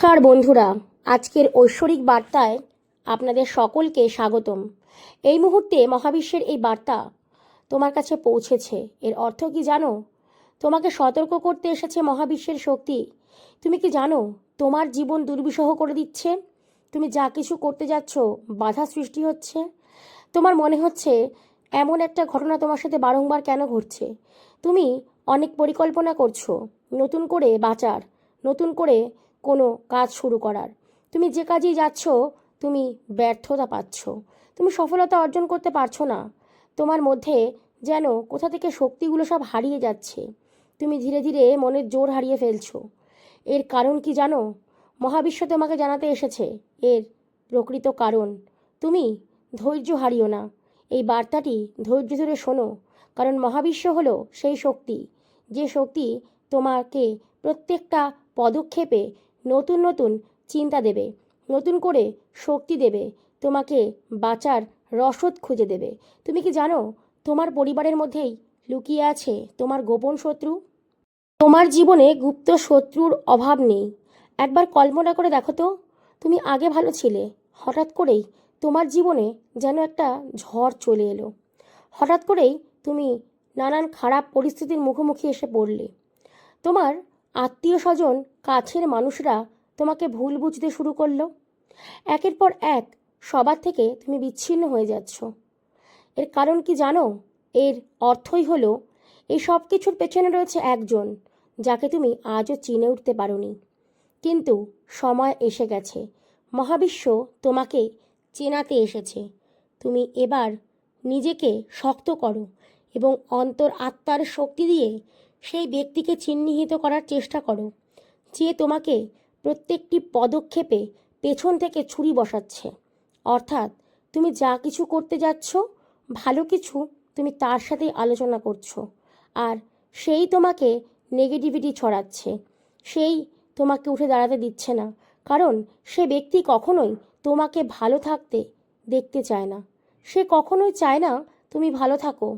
নমস্কার বন্ধুরা, আজকের ঐশ্বরিক বার্তায় আপনাদের সকলকে স্বাগতম। এই মুহূর্তে মহাবিশ্বের এই বার্তা তোমার কাছে পৌঁছেছে। এর অর্থ কি জানো? তোমাকে সতর্ক করতে এসেছে মহাবিশ্বের শক্তি। তুমি কি জানো, তোমার জীবন দুর্বিষহ করে দিচ্ছে? তুমি যা কিছু করতে যাচ্ছ, বাধা সৃষ্টি হচ্ছে। তোমার মনে হচ্ছে, এমন একটা ঘটনা তোমার সাথে বারংবার কেন ঘটছে? তুমি অনেক পরিকল্পনা করছ, নতুন করে বাঁচার, নতুন করে কোনো কাজ শুরু করার। তুমি যে কাজেই যাচ্ছ, তুমি ব্যর্থতা পাচ্ছ। তুমি সফলতা অর্জন করতে পারছ না। তোমার মধ্যে যেন কোথা থেকে শক্তিগুলো সব হারিয়ে যাচ্ছে। তুমি ধীরে ধীরে মনের জোর হারিয়ে ফেলছো। এর কারণ কি জানো? মহাবিশ্ব তোমাকে জানাতে এসেছে। এর প্রকৃত কারণ, তুমি ধৈর্য হারিও না। এই বার্তাটি ধৈর্য ধরে শোনো, কারণ মহাবিশ্ব হলো সেই শক্তি। যে শক্তি তোমাকে প্রত্যেকটা পদক্ষেপে নতুন নতুন চিন্তা দেবে, নতুন করে শক্তি দেবে, তোমাকে বাঁচার রসদ খুঁজে দেবে। তুমি কি জানো, তোমার পরিবারের মধ্যেই লুকিয়ে আছে তোমার গোপন শত্রু? তোমার জীবনে গুপ্ত শত্রুর অভাব নেই। একবার কল্পনা করে দেখো তো, তুমি আগে ভালো ছিলে। হঠাৎ করেই তোমার জীবনে যেন একটা ঝড় চলে এলো। হঠাৎ করেই তুমি নানান খারাপ পরিস্থিতির মুখোমুখি এসে পড়লে। তোমার আত্মীয় স্বজন কাছের মানুষরা তোমাকে ভুল বুঝতে শুরু করল? একের পর এক সবার থেকে তুমি বিচ্ছিন্ন হয়ে যাচ্ছ। এর কারণ কি জানো? এর অর্থই হলো, এই সব কিছুর পেছনে রয়েছে একজন, যাকে তুমি আজও চিনে উঠতে পারোনি। কিন্তু সময় এসে গেছে। মহাবিশ্ব তোমাকে চেনাতে এসেছে। তুমি এবার নিজেকে শক্ত করো এবং অন্তর আত্মার শক্তি দিয়ে সেই ব্যক্তিকে চিহ্নিত করার চেষ্টা করো, যে তোমাকে প্রত্যেকটি পদক্ষেপে পেছন থেকে ছুরি বসাচ্ছে। অর্থাৎ তুমি যা কিছু করতে যাচ্ছ, ভালো কিছু তুমি তার সাথেই আলোচনা করছ, আর সেই তোমাকে নেগেটিভিটি ছড়াচ্ছে, সেই তোমাকে উঠে দাঁড়াতে দিচ্ছে না, কারণ সে ব্যক্তি কখনোই তোমাকে ভালো থাকতে দেখতে চায় না। সে কখনোই চায় না তুমি ভালো থাকো,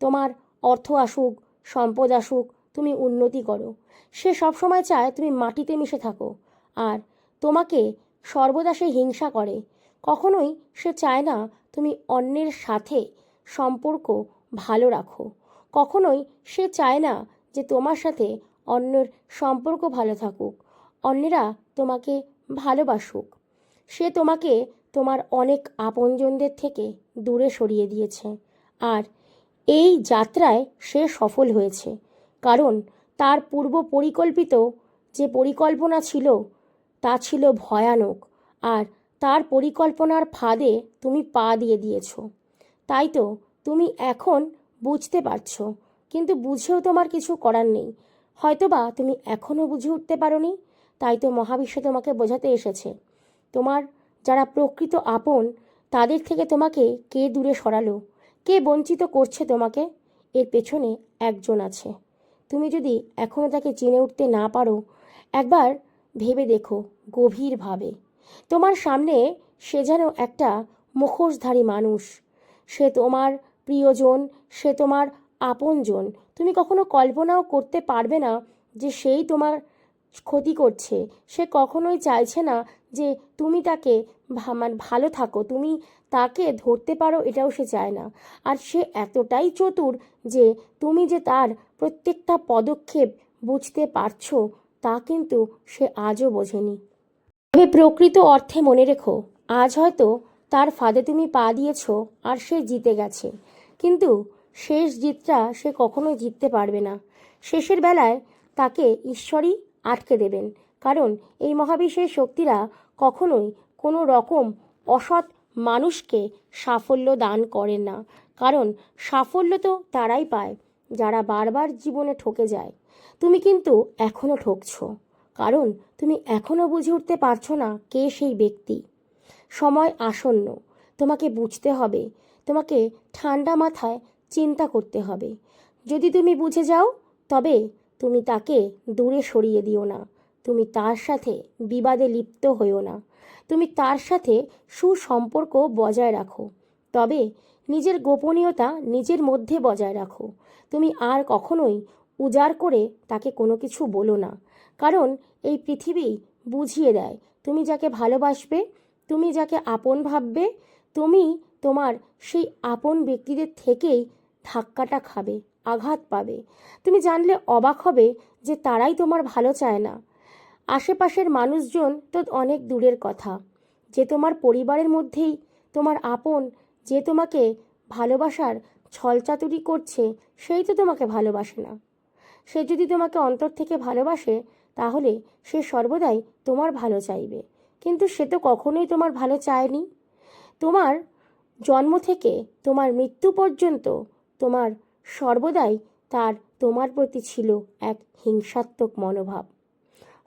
তোমার অর্থ আসুক সম্পদ আসুক, তুমি উন্নতি করো। সে সবসময় চায় তুমি মাটিতে মিশে থাকো। আর তোমাকে সর্বদা সে হিংসা করে। কখনোই সে চায় না তুমি অন্যের সাথে সম্পর্ক ভালো রাখো। কখনোই সে চায় না যে তোমার সাথে অন্যের সম্পর্ক ভালো থাকুক। অন্যেরা তোমাকে ভালোবাসুক। সে তোমাকে তোমার অনেক আপনজনদের থেকে দূরে সরিয়ে দিয়েছে। আর এই যাত্রায় সে সফল হয়েছে। কারণ তার পূর্ব পরিকল্পিত যে পরিকল্পনা ছিল, তা ছিল ভয়ানক, আর তার পরিকল্পনার ফাঁদে তুমি পা দিয়ে দিয়েছ। তাই তো তুমি এখন বুঝতে পারছ, কিন্তু বুঝেও তোমার কিছু করার নেই। হয়তোবা তুমি এখনও বুঝে উঠতে পারোনি, তাই তো মহাবিশ্ব তোমাকে বোঝাতে এসেছে। তোমার যারা প্রকৃত আপন, তাদের থেকে তোমাকে কে দূরে সরালো? কে বঞ্চিত করছে তোমাকে? এর পেছনে একজন আছে। তুমি যদি এখনও তাকে চিনে উঠতে না পারো, একবার ভেবে দেখো গভীরভাবে। তোমার সামনে সে যেন একটা মুখোশধারী মানুষ। সে তোমার প্রিয়জন, সে তোমার আপনজন। তুমি কখনো কল্পনাও করতে পারবে না যে সেই তোমার ক্ষতি করছে। সে কখনোই চাইছে না যে তুমি তাকে মানে ভালো থাকো, তুমি তাকে ধরতে পারো এটাও সে চায় না। আর সে এতটাই চতুর যে তুমি যে তার প্রত্যেকটা পদক্ষেপ বুঝতে পারছ, তা কিন্তু সে আজও বোঝেনি। তবে প্রকৃত অর্থে মনে রেখো, আজ হয়তো তার ফাঁদে তুমি পা দিয়েছ আর সে জিতে গেছে। কিন্তু শেষ জিতটা সে কখনোই জিততে পারবে না। শেষের বেলায় তাকে ঈশ্বরই আটকে দেবেন। কারণ এই মহাবিশ্বের শক্তিরা কখনোই কোনো রকম অসৎ মানুষকে সাফল্য দান করেন না। কারণ সাফল্য তো তারাই পায়, যারা বারবার জীবনে ঠকে যায়। তুমি কিন্তু এখনও ঠকছো। কারণ তুমি এখনও বুঝে উঠতে পারছ না কে সেই ব্যক্তি। সময় আসন্ন। তোমাকে বুঝতে হবে। তোমাকে ঠান্ডা মাথায় চিন্তা করতে হবে। যদি তুমি বুঝে যাও, তবে তুমি তাকে দূরে সরিয়ে দিও না। তুমি তার সাথে বিবাদে লিপ্ত হইও না। তুমি তার সাথে সুসম্পর্ক বজায় রাখো। তবে নিজের গোপনীয়তা নিজের মধ্যে বজায় রাখো। তুমি আর কখনোই উজাড় করে তাকে কোনো কিছু বলো না। কারণ এই পৃথিবী বুঝিয়ে দেয়, তুমি যাকে ভালোবাসবে, তুমি যাকে আপন ভাববে, তুমি তোমার সেই আপন ব্যক্তিদের থেকেই ধাক্কাটা খাবে। আঘাত পাবে। তুমি জানলে অবাক হবে যে তারাই তোমার ভালো চায় না। আশেপাশের মানুষজন তো অনেক দূরের কথা। যে তোমার পরিবারের মধ্যেই তোমার আপন, যে তোমাকে ভালোবাসার ছলচাতুরি করছে, সেই তো তোমাকে ভালোবাসে না। সে যদি তোমাকে অন্তর থেকে ভালোবাসে, তাহলে সে সর্বদাই তোমার ভালো চাইবে। কিন্তু সে তো কখনোই তোমার ভালো চায়নি। তোমার জন্ম থেকে তোমার মৃত্যু পর্যন্ত তোমার সর্বদাই তার তোমার প্রতি ছিল এক হিংসাত্মক মনোভাব।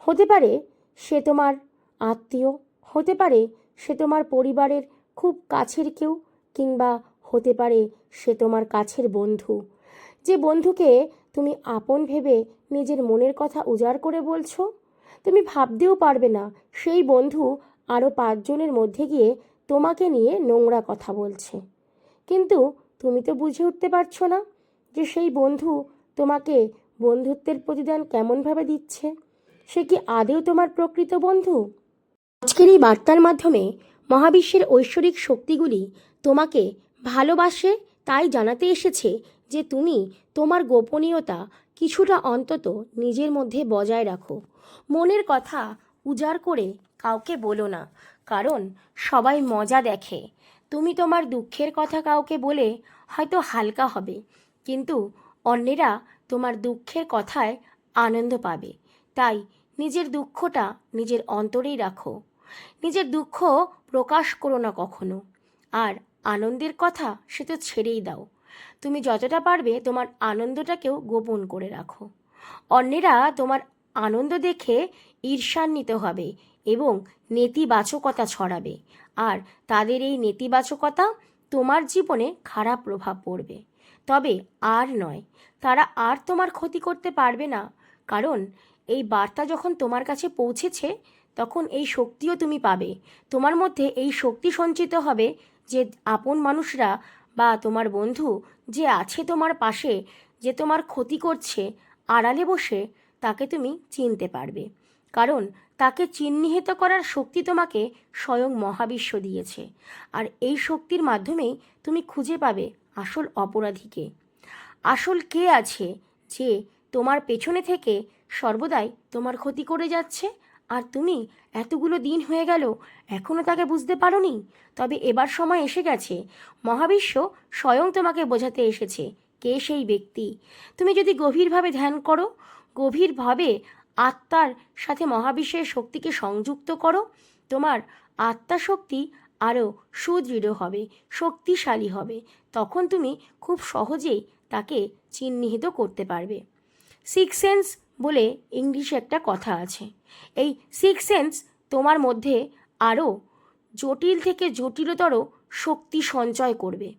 হতে পারে সে তোমার আত্মীয়, হতে পারে সে তোমার পরিবারের খুব কাছের কেউ, কিংবা হতে পারে সে তোমার কাছের বন্ধু। যে বন্ধুকে তুমি আপন ভেবে নিজের মনের কথা উজাড় করে বলছো, তুমি ভাবতেও পারবে না সেই বন্ধু আরও পাঁচজনের মধ্যে গিয়ে তোমাকে নিয়ে নোংরা কথা বলছে। কিন্তু তুমি তো বুঝে উঠতে পারছ না। যে সেই বন্ধু তোমাকে বন্ধুত্বের প্রতিদান কেমনভাবে দিচ্ছে? সে কি আদেও তোমার প্রকৃত বন্ধু? আজকের এই বার্তার মাধ্যমে মহাবিশ্বের ঐশ্বরিক শক্তিগুলি তোমাকে ভালোবাসে, তাই জানাতে এসেছে যে তুমি তোমার গোপনীয়তা কিছুটা অন্তত নিজের মধ্যে বজায় রাখো। মনের কথা উজাড় করে কাউকে বলো না, কারণ সবাই মজা দেখে। তুমি তোমার দুঃখের কথা কাউকে বলে হয়তো হালকা হবে কিন্তু অন্যেরা তোমার দুঃখের কথায় আনন্দ পাবে। তাই নিজের দুঃখটা নিজের অন্তরেই রাখো। নিজের দুঃখ প্রকাশ করো না কখনো। আর আনন্দের কথা সে তো ছেড়েই দাও। তুমি যতটা পারবে তোমার আনন্দটাকেও গোপন করে রাখো। অন্যেরা তোমার আনন্দ দেখে ঈর্ষান্বিত হবে এবং নেতিবাচকতা ছড়াবে। আর তাদের এই নেতিবাচকতা তোমার জীবনে খারাপ প্রভাব পড়বে। তবে আর নয়, তারা আর তোমার ক্ষতি করতে পারবে না। কারণ এই বার্তা যখন তোমার কাছে পৌঁছেছে, তখন এই শক্তিও তুমি পাবে। তোমার মধ্যে এই শক্তি সঞ্চিত হবে যে আপন মানুষরা বা তোমার বন্ধু যে আছে তোমার পাশে, যে তোমার ক্ষতি করছে, আড়ালে বসে, তাকে তুমি চিনতে পারবে। কারণ তাকে চিহ্নিত করার শক্তি তোমাকে স্বয়ং মহাবিশ্ব দিয়েছে। আর এই শক্তির মাধ্যমেই তুমি খুঁজে পাবে আসল অপরাধীকে। আসল কে আছে যে তোমার পেছনে থেকে সর্বদাই তোমার ক্ষতি করে যাচ্ছে? আর তুমি এতগুলো দিন হয়ে গেল এখনও তাকে বুঝতে পারোনি? তবে এবার সময় এসে গেছে। মহাবিশ্ব স্বয়ং তোমাকে বোঝাতে এসেছে কে সেই ব্যক্তি। তুমি যদি গভীরভাবে ধ্যান করো, গভীরভাবে আত্মার সাথে মহাবিশ্বের শক্তিকে সংযুক্ত করো, তোমার আত্মা শক্তি আরও সুদৃঢ় হবে, শক্তিশালী হবে। তখন তুমি খুব সহজেই তাকে চিহ্নিত করতে পারবে। সিক্স সেন্স বলে ইংলিশে একটা কথা আছে। এই সিক্স সেন্স তোমার মধ্যে আরও জটিল থেকে জটিলতর শক্তি সঞ্চয় করবে।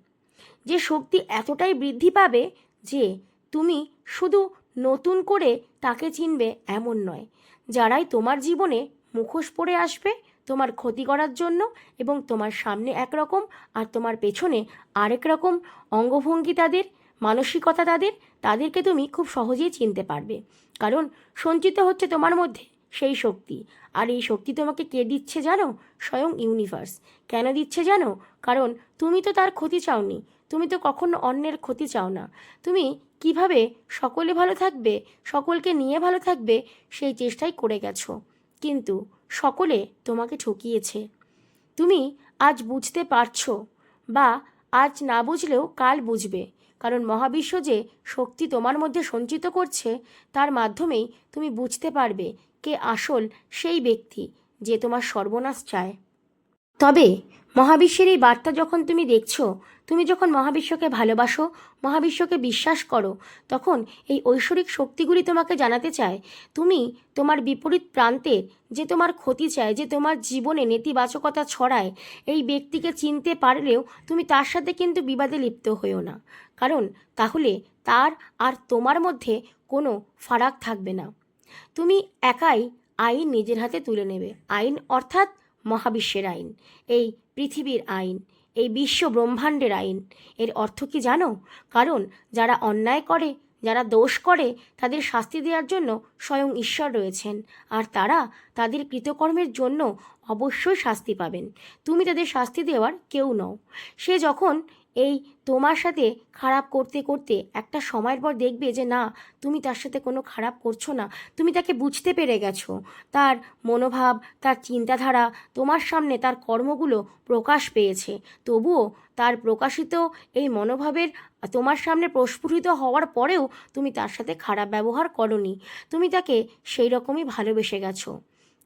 যে শক্তি এতটাই বৃদ্ধি পাবে যে তুমি শুধু নতুন করে তাকে চিনবে এমন নয়। যারাই তোমার জীবনে মুখোশ পরে আসবে তোমার ক্ষতি করার জন্য এবং তোমার সামনে একরকম আর তোমার পেছনে আরেক রকম অঙ্গভঙ্গি তাদের, মানসিকতা তাদের, তাদেরকে তুমি খুব সহজেই চিনতে পারবে। কারণ সঞ্চিত হচ্ছে তোমার মধ্যে সেই শক্তি। আর এই শক্তি তোমাকে কে দিচ্ছে জানো? স্বয়ং ইউনিভার্স কেন দিচ্ছে জানো? কারণ তুমি তো তার ক্ষতি চাওনি। তুমি তো কখনো অন্যের ক্ষতি চাও না। তুমি কীভাবে সকলে ভালো থাকবে, সকলকে নিয়ে ভালো থাকবে, সেই চেষ্টাই করে গেছো। কিন্তু সকলে তোমাকে ঠকিয়েছে। তুমি আজ বুঝতে পারছ বা আজ না বুঝলেও কাল বুঝবে, কারণ মহাবিশ্ব যে শক্তি তোমার মধ্যে সঞ্চিত করছে, তার মাধ্যমেই তুমি বুঝতে পারবে কে আসল সেই ব্যক্তি যে তোমার সর্বনাশ চায়। তবে মহাবিশ্বের এই বার্তা যখন তুমি দেখছ, তুমি যখন মহাবিশ্বকে ভালোবাসো, মহাবিশ্বকে বিশ্বাস করো, তখন এই ঐশ্বরিক শক্তিগুলি তোমাকে জানাতে চায়। তুমি তোমার বিপরীত প্রান্তের যে তোমার ক্ষতি চায়, যে তোমার জীবনে নেতিবাচকতা ছড়ায়, এই ব্যক্তিকে চিনতে পারলেও তুমি তার সাথে কিন্তু বিবাদে লিপ্ত হয়েও না। কারণ তাহলে তার আর তোমার মধ্যে কোনো ফারাক থাকবে না। তুমি একাই আইন নিজের হাতে তুলে নেবে। আইন অর্থাৎ মহাবিশ্বের আইন। এই পৃথিবীর আইন, এই বিশ্ব ব্রহ্মাণ্ডের আইন। এর অর্থ কি জানো? কারণ যারা অন্যায় করে, যারা দোষ করে, তাদের শাস্তি দেওয়ার জন্য স্বয়ং ঈশ্বর রয়েছেন। আর তারা তাদের কৃতকর্মের জন্য অবশ্যই শাস্তি পাবেন। তুমি তাদের শাস্তি দেওয়ার কেউ নও। সে যখন এই তোমার সাথে খারাপ করতে করতে একটা সময়ের পর দেখবে যে না, তুমি তার সাথে কোনো খারাপ করছ না। তুমি তাকে বুঝতে পেরে গেছো। তার মনোভাব, তার চিন্তাধারা, তোমার সামনে তার কর্মগুলো প্রকাশ পেয়েছে। তবুও তার প্রকাশিত এই মনোভাবের তোমার সামনে প্রস্ফুটিত হওয়ার পরেও তুমি তার সাথে খারাপ ব্যবহার করনি। তুমি তাকে সেই রকমই ভালোবেসে গেছো।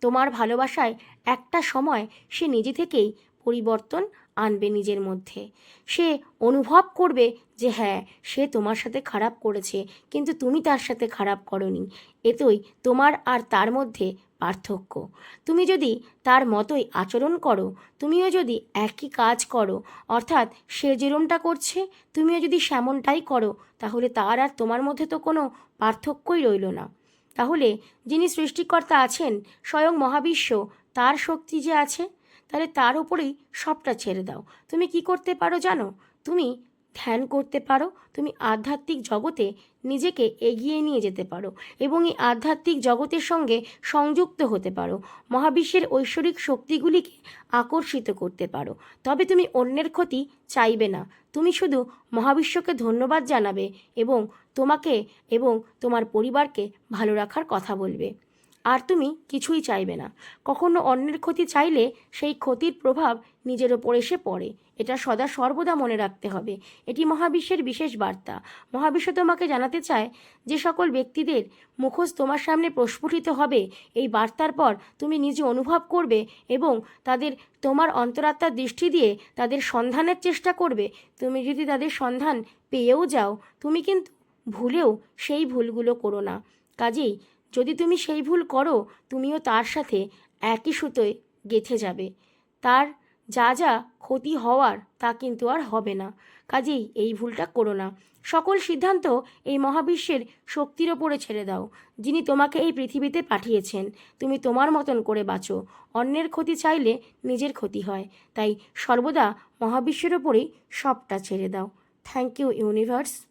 তোমার ভালোবাসায় একটা সময় সে নিজে থেকেই পরিবর্তন আনবে নিজের মধ্যে। সে অনুভব করবে যে হ্যাঁ সে তোমার সাথে খারাপ করেছে, কিন্তু তুমি তার সাথে খারাপ করনি। এতই তোমার আর তার মধ্যে পার্থক্য। তুমি যদি তার মতোই আচরণ করো, তুমিও যদি একই কাজ করো, অর্থাৎ সে যেরমটা করছে, তুমিও যদি সেমনটাই করো, তাহলে তার আর তোমার মধ্যে তো কোনো পার্থক্যই রইল না। তাহলে যিনি সৃষ্টিকর্তা আছেন, স্বয়ং মহাবিশ্ব, তার শক্তি যে আছে তাহলে তার উপরেই সবটা ছেড়ে দাও। তুমি কি করতে পারো জানো? তুমি ধ্যান করতে পারো। তুমি আধ্যাত্মিক জগতে নিজেকে এগিয়ে নিয়ে যেতে পারো এবং এই আধ্যাত্মিক জগতের সঙ্গে সংযুক্ত হতে পারো। মহাবিশ্বের ঐশ্বরিক শক্তিগুলিকে আকর্ষিত করতে পারো। তবে তুমি অন্যের ক্ষতি চাইবে না। তুমি শুধু মহাবিশ্বকে ধন্যবাদ জানাবে এবং তোমাকে এবং তোমার পরিবারকে ভালো রাখার কথা বলবে। আর তুমি কিছুই চাইবে না। কখনো অন্যের ক্ষতি চাইলে সেই ক্ষতির প্রভাব নিজের ওপর এসে পড়ে। এটা সদা সর্বদা মনে রাখতে হবে। এটি মহাবিশ্বের বিশেষ বার্তা। মহাবিশ্ব তোমাকে জানাতে চায় যে সকল ব্যক্তিদের মুখোশ তোমার সামনে প্রস্ফুটিত হবে। এই বার্তার পর তুমি নিজে অনুভব করবে এবং তাদের তোমার অন্তরাত্মার দৃষ্টি দিয়ে তাদের সন্ধানের চেষ্টা করবে। তুমি যদি তাদের সন্ধান পেয়েও যাও, তুমি কিন্তু ভুলেও সেই ভুলগুলো করো না। কাজেই যদি তুমি সেই ভুল করো, তুমিও তার সাথে একই সুতোয় গেঁথে যাবে। তার যা যা ক্ষতি হওয়ার, তা কিন্তু আর হবে না। কাজেই এই ভুলটা করো না। সকল সিদ্ধান্ত এই মহাবিশ্বের শক্তির ওপরে ছেড়ে দাও, যিনি তোমাকে এই পৃথিবীতে পাঠিয়েছেন। তুমি তোমার মতন করে বাঁচো। অন্যের ক্ষতি চাইলে নিজের ক্ষতি হয়। তাই সর্বদা মহাবিশ্বের ওপরেই সবটা ছেড়ে দাও। Thank you universe